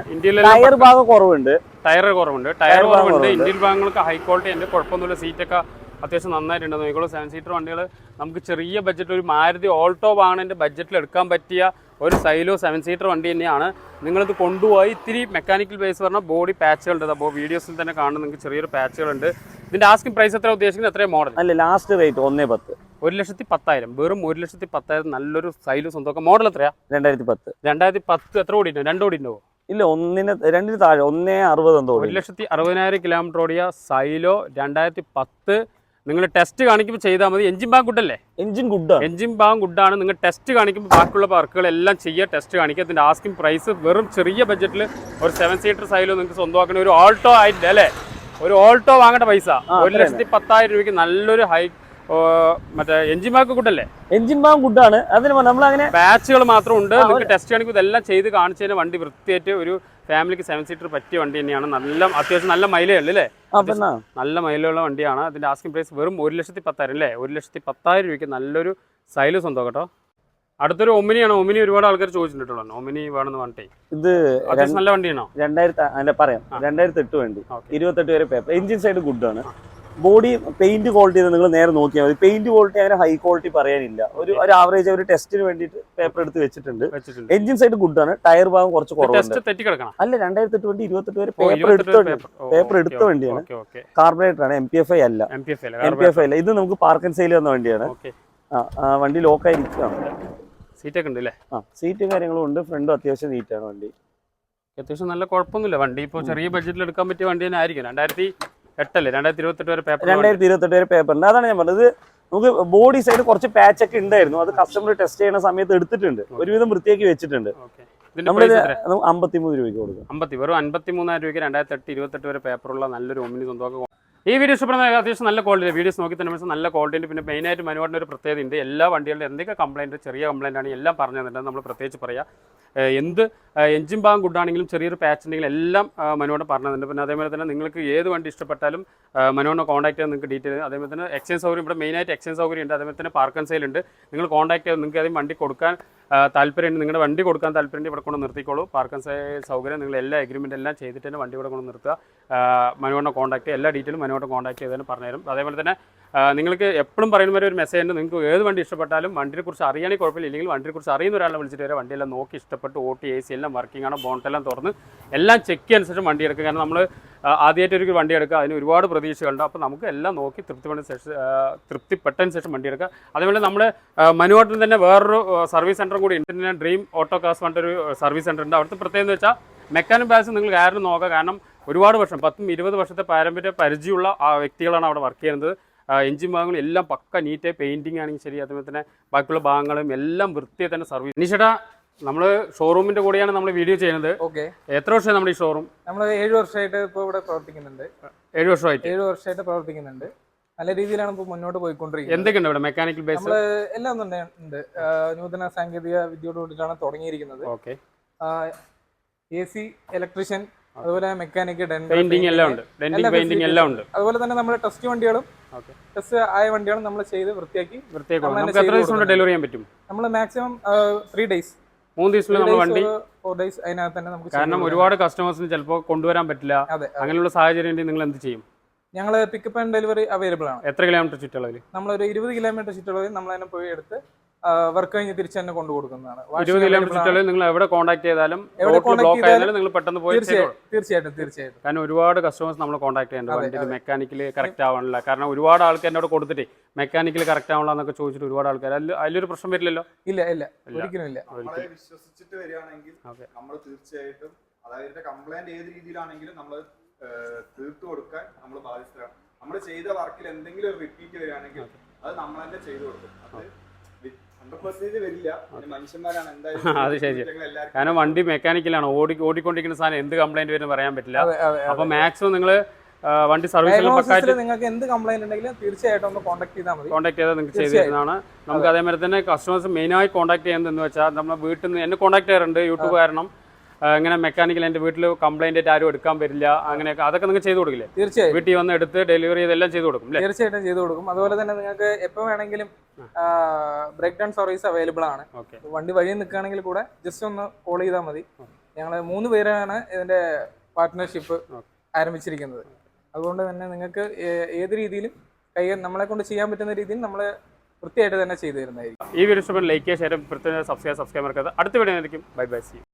ടയർ ഭാഗം കുറവുണ്ട്. ടയർ കുറവുണ്ട്. ടയർ കുറവുണ്ട്. ഇന്ത്യൻ ഭാഗങ്ങൾക്ക് ഹൈ ക്വാളിറ്റി ഉണ്ട്. കുഴപ്പമൊന്നുമില്ല. സീറ്റൊക്കെ അത്യാവശ്യം നന്നായിട്ടുണ്ട്. നോക്കിക്കോളൂ സെവൻ സീറ്റർ വണ്ടികൾ നമുക്ക് ചെറിയ ബഡ്ജറ്റ് ഒരു മാരുതി ഓൾട്ടോ വാങ്ങണതിന്റെ ബഡ്ജറ്റിൽ എടുക്കാൻ പറ്റിയ ഒരു സൈലോ സെവൻ സീറ്റർ വണ്ടി തന്നെയാണ്. നിങ്ങളിത് കൊണ്ടുപോയി ഇത്തിരി മെക്കാനിക്കൽ ബേസ് പറഞ്ഞാൽ ബോഡി പാച്ചുകളുണ്ട് അപ്പോൾ വീഡിയോസിൽ തന്നെ കാണുന്ന നിങ്ങൾക്ക് ചെറിയൊരു പാച്ചുകളുണ്ട് ഇതിന്റെ ആസ്കിംഗ് പ്രൈസ് എത്ര ഉദ്ദേശിക്കുന്നത്? എത്രയും മോഡൽ അല്ല ലാസ്റ്റ് റേറ്റ് ഒന്നേ പത്ത്. ഒരു ലക്ഷത്തി പത്തായിരം. വെറും ഒരു ലക്ഷത്തി പത്തായിരം നല്ലൊരു സൈലോ സ്വന്തമൊക്കെ മോഡൽ എത്രയാ? രണ്ടായിരത്തി പത്ത്. രണ്ടായിരത്തി പത്ത് എത്ര ഓടിയിട്ടുണ്ടോ? രണ്ട് ഓടിയിട്ടുണ്ടോ? ഇല്ല ഒന്നിന് രണ്ടിന് താഴെ ഒന്നേ അറുപത് എന്തോ ഒരു ലക്ഷത്തി അറുപതിനായിരം കിലോമീറ്റർ ഓടിയ സൈലോ രണ്ടായിരത്തി പത്ത് നിങ്ങൾ ടെസ്റ്റ് കാണിക്കുമ്പോൾ ചെയ്താൽ മതി. എഞ്ചിൻ ബാങ്ക് ഗുഡല്ലേ എഞ്ചിൻ ഗുഡ് എഞ്ചിൻ ബാങ്ക് ഗുഡാണ് നിങ്ങൾ ടെസ്റ്റ് കാണിക്കുമ്പോൾ ബാക്കിയുള്ള വർക്കുകളെല്ലാം ചെയ്യുക ടെസ്റ്റ് കാണിക്കുക. അതിന്റെ ആസ്കിംഗ് പ്രൈസ് വെറും ചെറിയ ബഡ്ജറ്റിൽ ഒരു സെവൻ സീറ്റർ സൈലോ നിങ്ങൾക്ക് സ്വന്തമാക്കണ ഒരു ഓൾട്ടോ ആയിട്ട് അല്ലേ? ഒരു ഓൾട്ടോ വാങ്ങേണ്ട പൈസ. ഒരു ലക്ഷത്തി പത്തായിരം രൂപയ്ക്ക് നല്ലൊരു ഹൈ മറ്റേ എഞ്ചിൻ ബാങ്ക് ഗുഡല്ലേ എഞ്ചിൻ ബാങ്ക് ഗുഡാണ് അതിന് നമ്മൾ അങ്ങനെ ബാച്ചുകൾ മാത്രം ഉണ്ട്. നിങ്ങൾക്ക് ടെസ്റ്റ് കാണിക്കുമ്പോൾ ഇതെല്ലാം ചെയ്ത് കാണിച്ചതിന് വണ്ടി വൃത്തിയായിട്ട് ഒരു ഫാമിലിക്ക് സെവൻ സീറ്റർ പറ്റിയ വണ്ടി തന്നെയാണ്. നല്ല അത്യാവശ്യം നല്ല മൈലേജ് അല്ലേ? നല്ല മൈലുള്ള വണ്ടിയാണ്. അതിന്റെ ആസ്കിംഗ് പ്രൈസ് വെറും ഒരു ലക്ഷത്തി പത്തായിരം അല്ലേ? ഒരു ലക്ഷത്തി പത്തായിരം രൂപയ്ക്ക് നല്ലൊരു സൈലസ് സ്വന്തം കേട്ടോ. അടുത്തൊരു ഒമിനിയാണ്. ഒമിനി ഒരുപാട് ആൾക്കാർ ചോദിച്ചിട്ടുണ്ടല്ലോ. ഒമിനി വേണമെന്ന് പറഞ്ഞിട്ട്. ഇത് അത്യാവശ്യം നല്ല വണ്ടിയാണോ? രണ്ടായിരത്തി പറയാം. രണ്ടായിരത്തി എട്ട് വേണ്ടി. ഇരുപത്തെട്ട് വരെ പേപ്പർ എഞ്ചിൻ സൈഡ് ഗുഡാണ് ബോഡി പെയിന്റ് ക്വാളിറ്റി നിങ്ങൾ നേരെ നോക്കിയാൽ മതി. പെയിന്റ് ക്വാളിറ്റി അങ്ങനെ ഹൈ ക്വാളിറ്റി പറയാനില്ല. ഒരു ഒരു ആവറേജ് ഒരു ടെസ്റ്റിന് വേണ്ടിട്ട് പേപ്പർ എടുത്ത് വെച്ചിട്ടുണ്ട്. എഞ്ചിൻ സൈഡ് ഗുഡ് ആണ്. ടയർ ഭാഗം കുറച്ച് കുറവുണ്ട്. അല്ല രണ്ടായിരത്തി വണ്ടി ഇരുപത്തെട്ട് വരെ പേപ്പർ എടുത്ത പേപ്പർ എടുത്ത വണ്ടിയാണ്. കാർബറേറ്റർ ആണ് എം പി എഫ് ഐ അല്ല. എം പി എഫ് ഐ അല്ല ഇത് നമുക്ക് പാർക്ക് ആൻഡ് സെയിൽ വന്ന വണ്ടിയാണ്. വണ്ടി ലോക്കായി നിൽക്കുകയാണ് സീറ്റൊക്കെ ഉണ്ട് അല്ലേ ആ സീറ്റും കാര്യങ്ങളും ഉണ്ട്. ഫ്രണ്ടും അത്യാവശ്യം നീറ്റാണ് വണ്ടി. അത്യാവശ്യം നല്ല കുഴപ്പമൊന്നുമില്ല. വണ്ടി ഇപ്പോൾ ചെറിയ ബഡ്ജറ്റിൽ എടുക്കാൻ പറ്റിയ വണ്ടി തന്നെ ആയിരിക്കും. രണ്ടായിരത്തി എട്ടല്ലേ? രണ്ടായിരത്തി ഇരുപത്തെട്ട് വരെ പേപ്പർ രണ്ടായിരത്തി ഇരുപത്തെട്ട് വരെ പേപ്പറിന്റെ അതാണ് ഞാൻ പറഞ്ഞത്. നമുക്ക് ബോഡി സൈഡ് കുറച്ച് പാച്ച് ഒക്കെ ഉണ്ടായിരുന്നു. അത് കസ്റ്റമർ ടെസ്റ്റ് ചെയ്യുന്ന സമയത്ത് എടുത്തിട്ടുണ്ട്. ഒരുവിധം വൃത്തിയാക്കി വെച്ചിട്ടുണ്ട്. അമ്പത്തിമൂന്ന് രൂപയ്ക്ക് കൊടുക്കും. അമ്പത്തി വെറും അൻപത്തി മൂന്നായിരം രൂപയ്ക്ക് രണ്ടായിരത്തി എട്ട് ഇരുപത്തെട്ട് വരെ പേപ്പറുള്ള നല്ലൊരു ഒമിനി സ്വന്തമാക്കുക ഈ വീഡിയോ ഇഷ്ടപ്പെടുന്ന അത്യാവശ്യം നല്ല ക്വാളിറ്റി വീഡിയോസ് നോക്കി തന്നെ മനസ്സിൽ നല്ല ക്വാളിറ്റി പിന്നെ മെയിനായിട്ട് മനുവാടിന്റെ ഒരു പ്രത്യേകത ഉണ്ട്. എല്ലാ വണ്ടികളുടെ എന്തൊക്കെ കംപ്ലൈന്റ് ചെറിയ കംപ്ലൈന്റ് ആണ് എല്ലാം പറഞ്ഞു തന്നിട്ടുണ്ട്. നമ്മൾ പ്രത്യേകിച്ച് പറയാം എന്ത് എഞ്ചിൻ ഭാഗം ഗുഡാണെങ്കിലും ചെറിയൊരു പാച്ച് ഉണ്ടെങ്കിലും എല്ലാം മനുവോട് പറഞ്ഞു തന്നിട്ടുണ്ട്. പിന്നെ അതേപോലെ തന്നെ നിങ്ങൾക്ക് ഏത് വണ്ടി ഇഷ്ടപ്പെട്ടാലും മനുവോടെ കോൺടാക്ട് ചെയ്യാൻ നിങ്ങൾക്ക് ഡീറ്റെയിൽ അതേപോലെ തന്നെ എക്സ്ചേഞ്ച് സൗകര്യം ഇവിടെ മെയിനായിട്ട് എക്സ്ചേഞ്ച് സൗകര്യം ഉണ്ട്. അതേപോലെ തന്നെ പാർക്ക് ആൻഡ് സെയിൽ ഉണ്ട്. നിങ്ങൾ കോൺടാക്ട് ചെയ്ത് നിങ്ങൾക്ക് അതിന് വണ്ടി കൊടുക്കാൻ താല്പര്യമുണ്ട്. നിങ്ങളുടെ വണ്ടി കൊടുക്കാൻ താല്പര്യം ഇവിടെ കൊണ്ട് നിർത്തിക്കോളൂ. പാർക്ക് ആൻഡ് സെയിൽ സൗകര്യം നിങ്ങൾ എല്ലാ എഗ്രിമെന്റ് എല്ലാം ചെയ്തിട്ട് തന്നെ വണ്ടി ഇവിടെ കൊണ്ട് നിർത്തുക. മനുവോടെ കോൺടാക്ട് എല്ലാ ഡീറ്റെയിലും മനുവോടെ കോൺടാക്ട് ചെയ്തതിന് പറഞ്ഞുതരും. അതേപോലെ തന്നെ നിങ്ങൾക്ക് എപ്പോഴും പറയുന്ന ഒരു മെസ്സേജ് ഉണ്ട്. നിങ്ങൾക്ക് ഏത് വണ്ടി ഇഷ്ടപ്പെട്ടാലും വണ്ടിയെ കുറിച്ച് അറിയാനേ കുഴപ്പമില്ല. ഇല്ലെങ്കിൽ വണ്ടിയെ കുറിച്ച് അറിയുന്ന ഒരാളെ വിളിച്ചിട്ട് വരെ വണ്ടിയെല്ലാം നോക്കി ഇഷ്ടപ്പെട്ട് ഓട്ടി എ സി എല്ലാം വർക്കിംഗ് ആണോ ബോണ്ടെല്ലാം തുറന്ന് എല്ലാം ചെക്ക് അനുസരിച്ച് വണ്ടി എടുക്കുക. കാരണം നമ്മൾ ആദ്യമായിട്ട് ഒരു വണ്ടി എടുക്കുക. അതിന് ഒരുപാട് പ്രതീക്ഷകളുണ്ട്. അപ്പോൾ നമുക്ക് എല്ലാം നോക്കി തൃപ്തിപ്പെട്ട ശേഷം തൃപ്തിപ്പെട്ടതിന് ശേഷം വണ്ടി എടുക്കുക. അതേപോലെ നമ്മൾ മനുവാട്ടിൽ തന്നെ വേറൊരു സർവീസ് സെന്ററും കൂടി ഉണ്ട് ഡ്രീം ഓട്ടോ കാസ് പറഞ്ഞിട്ടൊരു സർവീസ് സെന്റർ ഉണ്ട്. അവിടുത്തെ പ്രത്യേകത എന്ന് വെച്ചാൽ മെക്കാനിക് ബാസ് നിങ്ങൾ കാരണം നോക്കുക. കാരണം ഒരുപാട് വർഷം പത്തും ഇരുപത് വർഷത്തെ പാരമ്പര്യ പരിചയമുള്ള ആ വ്യക്തികളാണ് അവിടെ വർക്ക് ചെയ്യുന്നത്. എഞ്ചിൻ ഭാഗങ്ങളും എല്ലാം പക്ക നീറ്റ് പെയിന്റിങ് ആണെങ്കിൽ ശരി അതുപോലെ തന്നെ ബാക്കിയുള്ള ഭാഗങ്ങളും എല്ലാം വൃത്തിയായി തന്നെ സർവീസ് നിഷേട്ടാ നമ്മൾ ഷോറൂമിന്റെ കൂടെയാണ് നമ്മൾ വീഡിയോ ചെയ്യുന്നത്. ഓക്കെ. എത്ര വർഷമായി നമ്മുടെ ഈ ഷോറൂം നമ്മൾ ഏഴ് വർഷമായിട്ട് ഇപ്പോൾ ഇവിടെ പ്രവർത്തിക്കുന്നുണ്ട്. ഏഴ് വർഷമായിട്ട്? ഏഴ് വർഷമായിട്ട് പ്രവർത്തിക്കുന്നുണ്ട്. നല്ല രീതിയിലാണ് ഇപ്പോൾ മുന്നോട്ട് പോയിക്കൊണ്ടിരിക്കുന്നത്. എന്തൊക്കെയുണ്ട് ഇവിടെ മെക്കാനിക്കൽ ബേസ് നമ്മൾ എല്ലാം തന്നെ ഉണ്ട്. നൂതന സാങ്കേതിക വിദ്യയോട് കൂടിയിട്ടാണ് തുടങ്ങിയിരിക്കുന്നത്. ഓക്കെ. എ സി ഇലക്ട്രീഷ്യൻ അതുപോലെ മെക്കാനിക് പെയിന്റിംഗ് എല്ലാം ഉണ്ട്. പെയിന്റിംഗ് എല്ലാം ഉണ്ട്. അതുപോലെ തന്നെ നമ്മുടെ ടെസ്റ്റ് വണ്ടികളും ടെസ്റ്റ് ആയ വണ്ടിയാണ് നമ്മൾ ചെയ്ത് വൃത്തിയാക്കി. നമുക്ക് എത്ര ദിവസം കൊണ്ട് ഡെലിവറി ചെയ്യാൻ പറ്റും? നമ്മൾ മാക്സിമം ത്രീ ഡേയ്സ് മൂന്ന് ദിവസത്തിൽ നമ്മൾ വണ്ടി ഫോർ ഡേയ്സ് അതിനകത്ത് തന്നെ നമുക്ക് കാരണം. ഒരുപാട് കസ്റ്റമേഴ്സിന് ചിലപ്പോൾ കൊണ്ടുവരാൻ പറ്റില്ല. അങ്ങനെയുള്ള സാഹചര്യം നിങ്ങൾ എന്ത് ചെയ്യും? ഞങ്ങൾ പിക്കപ്പ് ആൻഡ് ഡെലിവറി അവൈലബിൾ ആണ്. എത്ര കിലോമീറ്റർ ചുറ്റളവിൽ നമ്മളൊരു ഇരുപത് കിലോമീറ്റർ ചുറ്റളവിൽ നമ്മൾ തന്നെ പോയി എടുത്ത് വർക്ക് കഴിഞ്ഞ് തിരിച്ചു തന്നെ കൊണ്ടു കൊടുക്കുന്നതാണ്. നിങ്ങൾ എവിടെ കോൺടാക്ട് ചെയ്താലും എവിടെ ബ്ലോക്ക് ആയാലും നിങ്ങൾ പെട്ടെന്ന് പോയി ചെയ്തോളൂ. തീർച്ചയായും തീർച്ചയായും തീർച്ചയായും കാരണം ഒരുപാട് കസ്റ്റമേഴ്സ് നമ്മൾ കോൺടാക്ട് ചെയ്യുന്നുണ്ട്. വണ്ടിയിൽ മെക്കാനിക്കൽ കറക്റ്റ് ആവണില്ല കാരണം ഒരുപാട് ആൾക്കാർ എന്നോട് കൊടുത്തിട്ട് മെക്കാനിക്കൽ കറക്റ്റ് ആവണില്ല എന്നൊക്കെ ചോദിച്ചിട്ട് ഒരുപാട് ആൾക്കാർ അതിലൊരു പ്രശ്നം വരില്ലല്ലോ? ഇല്ല ഇല്ല. ഒരിക്കലും ഇല്ല. നമ്മളെ വിശ്വസിച്ചിട്ട് വരികയാണെങ്കിൽ നമ്മൾ തീർച്ചയായിട്ടും അതായത് കംപ്ലൈന്റ് ഏത് രീതിയിലാണെങ്കിലും നമ്മൾ തീർത്തു കൊടുക്കാൻ നമ്മൾ ബാധ്യസ്ഥരാണ്. നമ്മൾ ചെയ്ത വർക്കിൽ എന്തെങ്കിലും ഒരു റിപ്പീറ്റ് വരികയാണെങ്കിൽ അത്. നമ്മൾ തന്നെ ചെയ്തു കൊടുക്കും. അത്. അത് ശരി കാരണം വണ്ടി മെക്കാനിക്കലാണ്. ഓടി ഓടിക്കൊണ്ടിരിക്കുന്ന സാധനം എന്ത് കംപ്ലൈന്റ് വരും പറയാൻ പറ്റില്ല. അപ്പൊ മാക്സിമം നിങ്ങൾ വണ്ടി സർവീസ് പക്കായിട്ട് നിങ്ങൾക്ക് എന്ത് കംപ്ലൈന്റ് ഉണ്ടെങ്കിലും തീർച്ചയായിട്ടും ഒന്ന് കോൺടാക്ട് ചെയ്താൽ മതി. കോൺടാക്ട് ചെയ്താൽ നിങ്ങൾക്ക് ചെയ്ത് തരുന്നതാണ്. നമുക്ക് അതേമാതിരി തന്നെ കസ്റ്റമേഴ്സ് മെയിനായി കോൺടാക്ട് ചെയ്യുന്നതെന്ന് വെച്ചാൽ നമ്മുടെ വീട്ടിൽ നിന്ന് എന്നെ കോൺടാക്ട് ചെയ്യാറുണ്ട് യൂട്യൂബ് കാരണം. ഇങ്ങനെ മെക്കാനിക്കൽ എന്റെ വീട്ടിൽ കംപ്ലൈന്റ് ആയിട്ട് ആരും എടുക്കാൻ വരില്ല അങ്ങനെയൊക്കെ അതൊക്കെ നിങ്ങൾ ചെയ്തു കൊടുക്കില്ലേ? തീർച്ചയായും. വീട്ടിൽ വന്ന് എടുത്ത് ഡെലിവറി ചെയ്തെല്ലാം ചെയ്തു കൊടുക്കും തീർച്ചയായിട്ടും ചെയ്തു കൊടുക്കും. അതുപോലെ തന്നെ നിങ്ങൾക്ക് എപ്പോൾ വേണമെങ്കിലും ബ്രേക്ക് ഡൗൺ സർവീസ് അവൈലബിൾ ആണ്. വണ്ടി വഴി നിൽക്കുകയാണെങ്കിൽ കൂടെ ജസ്റ്റ് ഒന്ന് കോൾ ചെയ്താൽ മതി. ഞങ്ങൾ മൂന്ന് പേരാണ് ഇതിന്റെ പാർട്ട്ണർഷിപ്പ് ആരംഭിച്ചിരിക്കുന്നത്. അതുകൊണ്ട് തന്നെ നിങ്ങൾക്ക് ഏത് രീതിയിലും കൈ നമ്മളെ കൊണ്ട് ചെയ്യാൻ പറ്റുന്ന രീതിയിൽ നമ്മൾ വൃത്തിയായിട്ട് തന്നെ ചെയ്തു തരുന്നതായിരിക്കും. ഈ വീഡിയോ ലൈക്ക് ഷെയർ പ്രത്യേകം സബ്സ്ക്രൈബ് സബ്സ്ക്രൈബ് അടുത്ത വീഡിയോ ആയിരിക്കും. Bye bye see